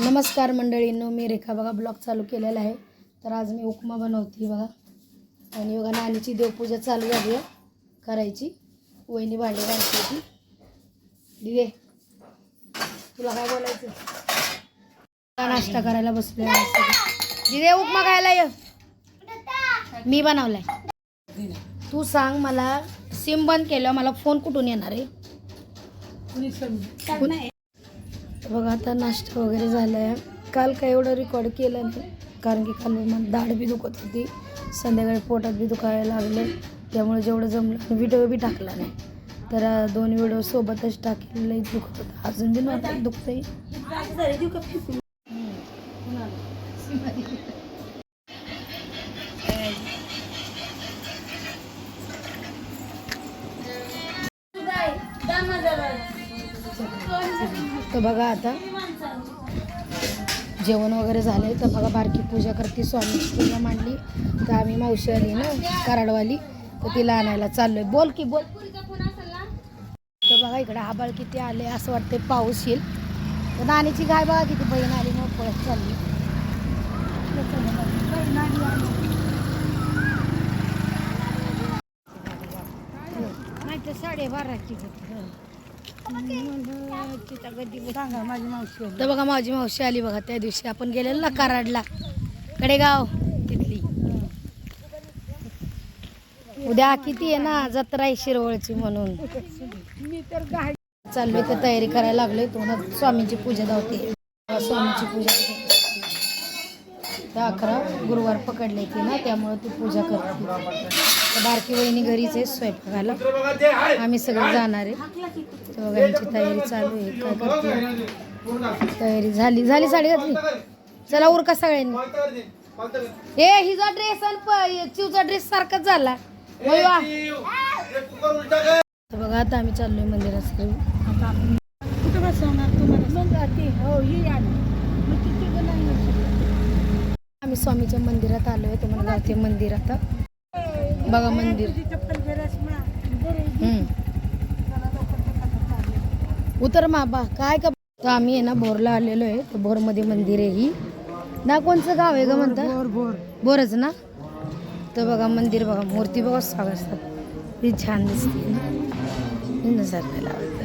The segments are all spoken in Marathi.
नमस्कार मंडळींनो मी रेखा बघा ब्लॉग चालू केलेला आहे. तर आज मी उपमा बनवते बघा. आणि बघा नानीची देवपूजा चालू झाली आहे करायची. वहिनी भांडी घालते होती. दिदे तुला काय बोलायचं? नाश्ता करायला बसले दिदे उपमा खायला ये. मी बनवलाय. तू सांग मला सिम बंद केलं मला फोन कुठून येणार आहे? बघा आता नाश्ता वगैरे झाला आहे काल काय एवढं रेकॉर्ड केलं नाही कारण की काल मला दाढ बी दुखत होती. संध्याकाळी पोटात बी दुखायला लागले. त्यामुळे जेवढं जमलं व्हिडिओ बी टाकला नाही. तर दोन व्हिडिओ सोबतच टाकलेलं दुखत होतं. अजून बी नव्हतं दुखतंही तर बघा आता. जेवण वगैरे झालंय तर बघा बारकी पूजा करते. स्वामीची पूजा मांडली. तर आम्ही मावशी आली ना कराडवाली. तर तिला आणायला चाललोय. बोल की बोल. तर बघा इकडे आबाळ किती आले असं वाटते पाऊस येईल. तर नानीची गाय बघा किती बहीण आली मग पळत चालली. नाही तर साडेबाराची तर बघा माझी मावशी आली बघा त्या दिवशी आपण गेलेलो ना कराडला. कडेगाव तिथली. उद्या किती आहे ना? जत्रा आहे शिरवळची म्हणून. मी तर चाललोय तर तयारी करायला लागलोय. तो ना स्वामींची पूजा धावते. स्वामीची पूजा तर अकरा गुरुवार पकडले की ना त्यामुळे ती पूजा करते. बारकी वहिनी घरीच आहे स्वयंपाकाला. आम्ही सगळे जाणार आहे. तर बघा यांची तयारी चालू आहे. काय करते? तयारी झाली झाली साडी घातली. चला उरका सगळ्यांनी. ए हिचा ड्रेस आणि चिवचा ड्रेस सारखाच झाला. बघा आता आम्ही चाललोय मंदिरात. सगळे कुठं बसवणार तुम्हाला? हो ही. आम्ही स्वामीच्या मंदिरात आलोय. तर मला जाते? मंदिरात बघा मंदिर. उतर माबा काय का तर आम्ही आहे ना भोरला आलेलो आहे. तर भोरमध्ये मंदिर आहे ही. ना कोणचं गाव आहे ग म्हणता? बोर बोरच ना? तर बघा मंदिर बघा. मूर्ती बघा साग असतात ती छान दिसते. ना नजरायला आवडतं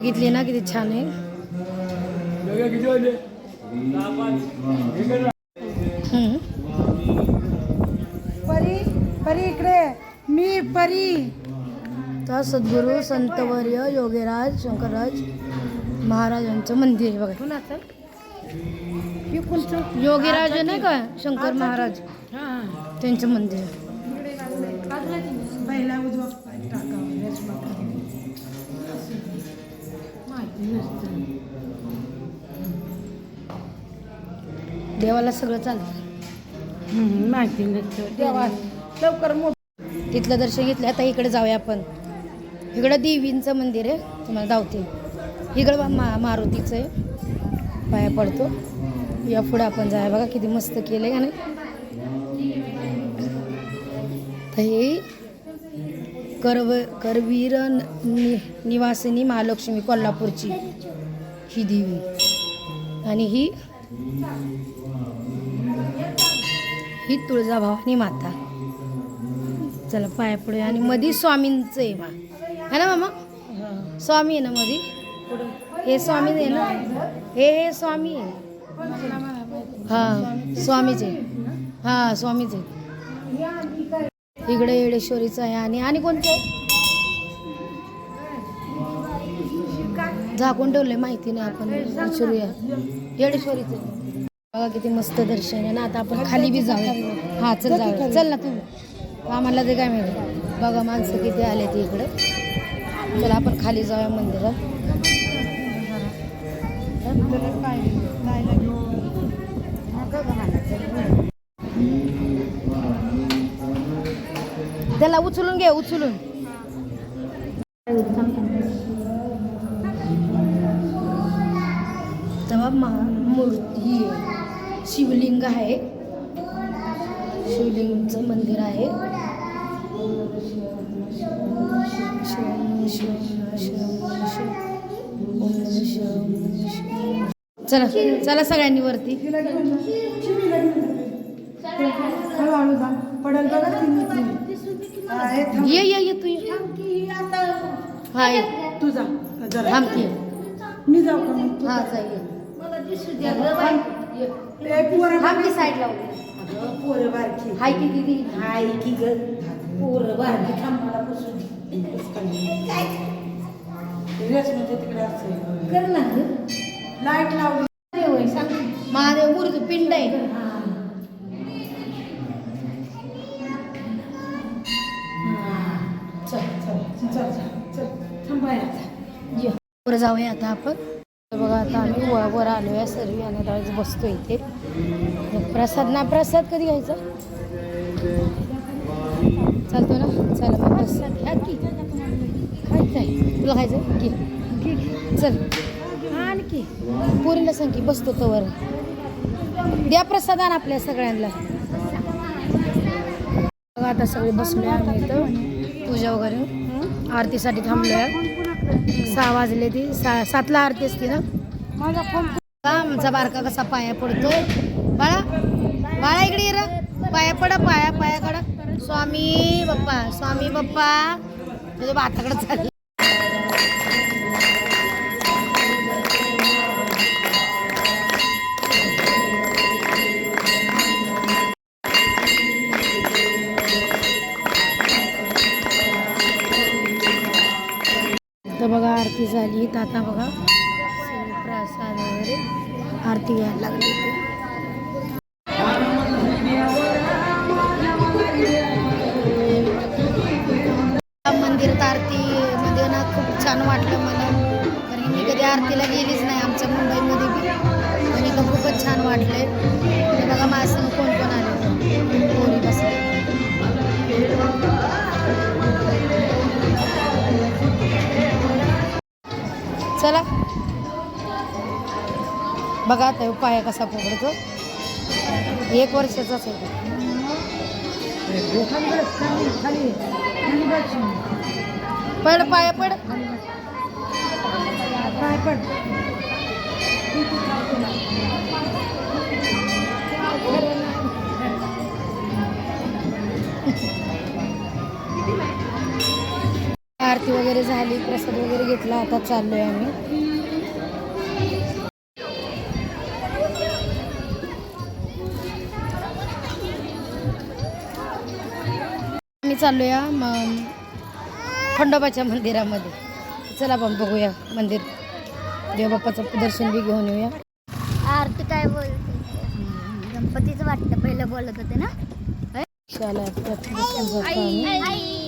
बघितली ना किती छान आहे. परी परी इकडे मी परी। तर सद्गुरू संतवर्य योगीराज शंकरराज। महाराजांचं मंदिर आहे बघा कुणाचं? योगीराज नाही का? शंकर महाराज. हां. त्यांचं मंदिर. देवाला सगळं चालतं. माहिती नसतं देवा लवकर मोठ तिथलं दर्शन घेतलं. आता इकडे जाऊया आपण. इकडं देवींचं मंदिर आहे. तुम्हाला धावते इकडं बा- मा मारुतीचं आहे. पाया पडतो. या पुढे आपण जाऊया. बघा किती मस्त केलं आहे का नाही? तर हे करव करवीर नि निवासिनी महालक्ष्मी कोल्हापूरची ही देवी. आणि ही ही तुळजाभवानी माता. चला पाया पुढे. आणि मधी स्वामींचं आहे मा. है ना मामा? स्वामी आहे ना मधी? हे स्वामी आहे ना हे हे स्वामी आहे. हा स्वामीचे हां स्वामीचे इकडे येडेश्वरीचं आहे आणि आणि कोणते? झाकून ठेवले माहिती नाही आपण. विचारूया येडेश्वरीचं. बघा किती मस्त दर्शन आहे ना. आता आपण खाली बी जाऊया. हा चल जाऊ चल ना तू आम्हाला ते काय माहिती. बघा माणसं किती आले ते इकडे. चला आपण खाली जाऊया मंदिरात. आपल्याला काय जायला त्याला उचलून घे उचलून. तेव्हा मूर्ती शिवलिंग आहे. शिवलिंगचं मंदिर आहे. शिव शिव शिव शिव हळूहळू जा पडेल बघा ती आहे थांब. ये ये ये तू ये. हा ये. तू जा जरा थांब की. मी जाऊ का हा जाईल ए, पोरं थांब की साईड लावू अगं, पोरं बारकी. हाय की दीदी हाय की ग. पोरं बारकी थांब मला म्हणजे तिकडे असेल कर ना लाइट लावली. होय सांग. महादेव मूर्ती पिंड आहे. चल चल चल चल चल. थांबायला जा. ये. वर जाऊया आता आपण. बघा आता आम्ही वर वर आलो आहे सर्व आणि बसतो इथे. प्रसाद ना प्रसाद कधी घ्यायचा? चालतो ना? चला मग प्रसाद घ्या की. खायचं आहे तुला खायचं घे. चल. आणखी. पोरीला सांग की बसतो तवर. द्या प्रसाद आण आपल्या सगळ्यांना. आता सगळे बसलोय आम्ही इथं. पूजा वगैरे. आरतीसाठी थांबलोय. सहा वाजले ती. सा सातला आरती असते ना? माझा फोन आमचा बारका कसा पाया पडतोय. बाळा बाळा इकडे ये रे. पाया पडा पाया पायाकडं स्वामी बाप्पा. स्वामी बाप्पा. तुझ्या भाताकडे चाललं. आरती झाली. आता बघा प्रसाद वगैरे आरती घ्यायला लागली. मंदिरात आरती मध्ये ना खूप छान वाटलं मला. कारण मी कधी आरतीला गेलीच नाही आमच्या मुंबईमध्ये बी. आणि खूपच छान वाटलंय. चला. बघा आता पाया कसा पकडतो. एक वर्षाचाच आहे. पड पाया पड पाय पड. आरती वगैरे झाली प्रसाद वगैरे घेतला आता चाललोय आम्ही. आम्ही चाललोय म- खंडोबाच्या मंदिरामध्ये. चला आपण बघूया मंदिर. देवबाप्पाचं दर्शन बी घेऊन येऊया. आरती काय बोलते? गणपतीचं वाटतं पहिलं बोलत होते ना? चला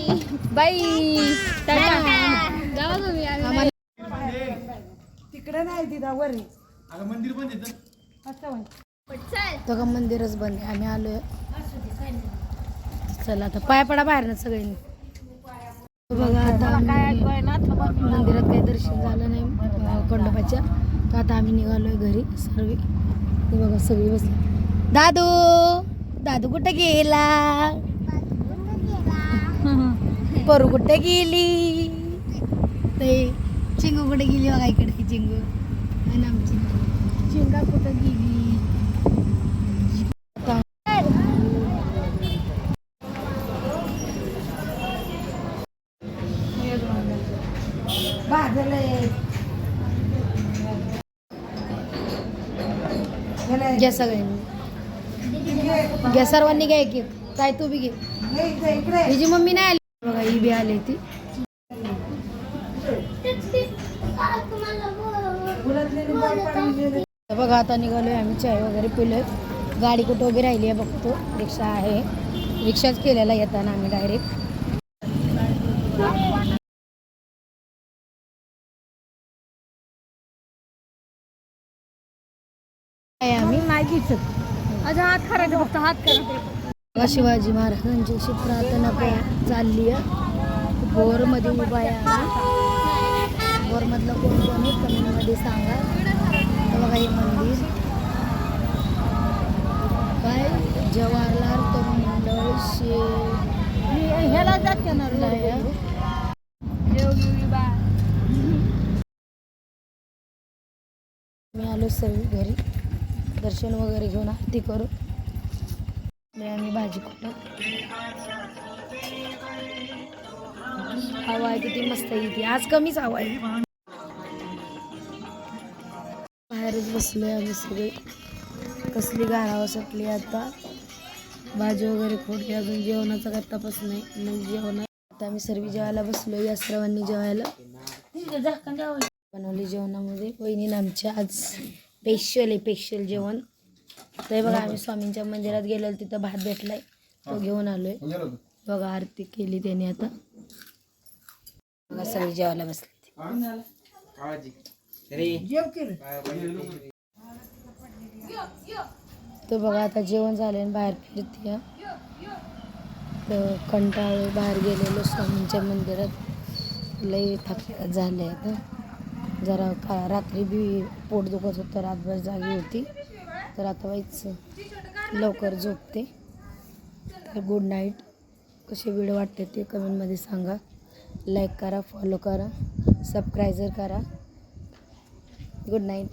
आम्ही. बाई तिकडे नाही दिदा वर. असं होय. तो का मंदिरच बंद आहे. आम्ही आलोय. चला आता पाया पडा बाहेर ना सगळ्यांनी. बघा आता मंदिरात काही दर्शन झालं नाही खंडोबाच्या तर आता आम्ही निघालोय घरी सर्व. हे बघा सगळी बसली. दादू! दादू कुठे गेला? परू कुठे गेली. ते चिंगू कुठे गेली बघा इकडे चिंगू. आणि आमची. चिंगा कुठे गेली. घ्या सगळ्यांनी. घ्या सर्वांनी घ्या एक एक. काय तू बी घे. हिची मम्मी नाही आली. बघा ही बी आली ती. बघा आता निघालोय आम्ही चाय वगैरे पिलोय. गाडी कुठं उभी राहिली आहे बघतो. रिक्षा आहे. रिक्षाच केलेला येताना आम्ही डायरेक्ट आम्ही. नाही दिसत माझा हात फक्त हात करायचा शिवाजी महाराजांची अशी प्रार्थना चालली आहे. बोरमध्ये उभा आहे आम्ही बोरमधलं कोण कोण आहे कमेंटमध्ये सांगा. तर बघा हे मंदिर. काय? जवाहरलाल तरुण मंडळ शे ह्याला जाते ना मी आलो सर्व घरी. दर्शन वगैरे घेऊन आरती करू आम्ही भाजी कुठं? हवा आहे किती मस्त येते आज कमीच हवा आहे. बाहेरच बसलोय आम्ही सगळे. कसली गारावं सुटली आता. भाजी वगैरे खोडली अजून जेवणाचा काय तपास नाही. मग जेवण आता आम्ही सर्व जेवायला बसलो या सर्वांनी जेवायला. बनवली जेवणामध्ये. वहिनी आमच्या आज स्पेशल आहे स्पेशल जेवण. तर बघा आम्ही स्वामींच्या मंदिरात गेलेलो तिथं भात भेटलाय. तो घेऊन आलोय. बघा. आरती केली त्याने आता. बघा सगळी जेवायला बसली. तर बघा आता जेवण झालं आणि बाहेर फिरते तर कंटाळ बाहेर गेलेलो स्वामींच्या मंदिरात. लई थकल्या झाले आता जरा का रात्री बी पोट दुखत होतं रातभर जागी होती. तर आता व्हायचं. लवकर झोपते. तर गुड नाईट कसे व्हिडिओ वाटते ते कमेंटमध्ये सांगा. लाईक करा फॉलो करा. सबस्क्रायझर करा. Good night